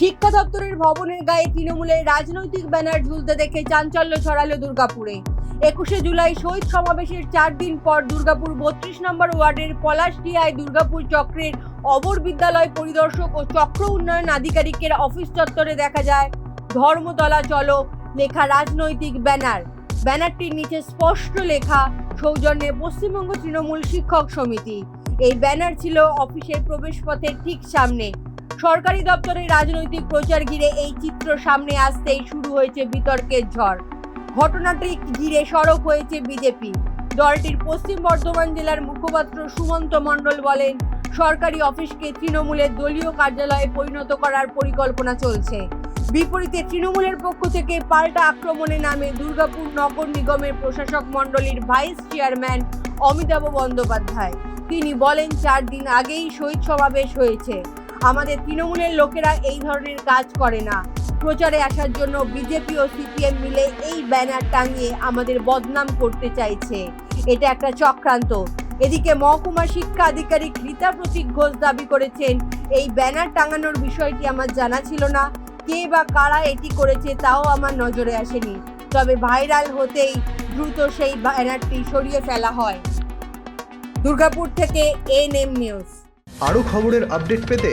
শিক্ষা দপ্তরের ভবনের গায়ে তৃণমূলের রাজনৈতিক ব্যানার ঝুলতে দেখে চাঞ্চল্য ছড়ালো দুর্গাপুরে। একুশে জুলাই শহীদ সমাবেশের চার দিন পর দুর্গাপুর বত্রিশ নম্বর ওয়ার্ডের পলাশডিয়ায় দুর্গাপুর চক্রের অবর বিদ্যালয় পরিদর্শক ও চক্র উন্নয়ন আধিকারিকের অফিস চত্বরে দেখা যায়, ধর্মতলা চলো লেখা রাজনৈতিক ব্যানার। ব্যানারটির নিচে স্পষ্ট লেখা, সৌজন্যে পশ্চিমবঙ্গ তৃণমূল শিক্ষক সমিতি। এই ব্যানার ছিল অফিসের প্রবেশপথের ঠিক সামনে। সরকারি দপ্তরের রাজনৈতিক প্রচার ঘিরে এই চিত্র সামনে আসতেই শুরু হয়েছে বিতর্কের ঝড়। ঘটনাটি ঘিরে সরব হয়েছে বিজেপি। দলটির পশ্চিম বর্ধমান জেলার মুখপাত্র সুমন্ত মণ্ডল বলেন, সরকারি অফিসকে তৃণমূলের দলীয় কার্যালয়ে পরিণত করার পরিকল্পনা চলছে। বিপরীতে তৃণমূলের পক্ষ থেকে পাল্টা আক্রমণে নামে দুর্গাপুর নগর নিগমের প্রশাসক মণ্ডলীর ভাইস চেয়ারম্যান অমিতাভ বন্দ্যোপাধ্যায়। তিনি বলেন, চার দিন আগেই শহীদ সমাবেশ হয়েছে। আমাদের তৃণমূলের লোকেরা এই ধরনের কাজ করে না। প্রচারে আসার জন্য বিজেপি ও সিপিএম মিলে এই ব্যানার টাঙিয়ে আমাদের বদনাম করতে চাইছে। এটা একটা চক্রান্ত। এদিকে মহকুমা শিক্ষা আধিকারিক রীতা প্রতীক ঘোষ দাবি করেছেন, এই ব্যানার টাঙানোর বিষয়টি আমার জানা ছিল না। কে বা কারা এটি করেছে তাও আমার নজরে আসেনি। তবে ভাইরাল হতেই দ্রুত সেই ব্যানারটি সরিয়ে ফেলা হয়। দুর্গাপুর থেকে এন এম নিউজ। আরও খবরের আপডেট পেতে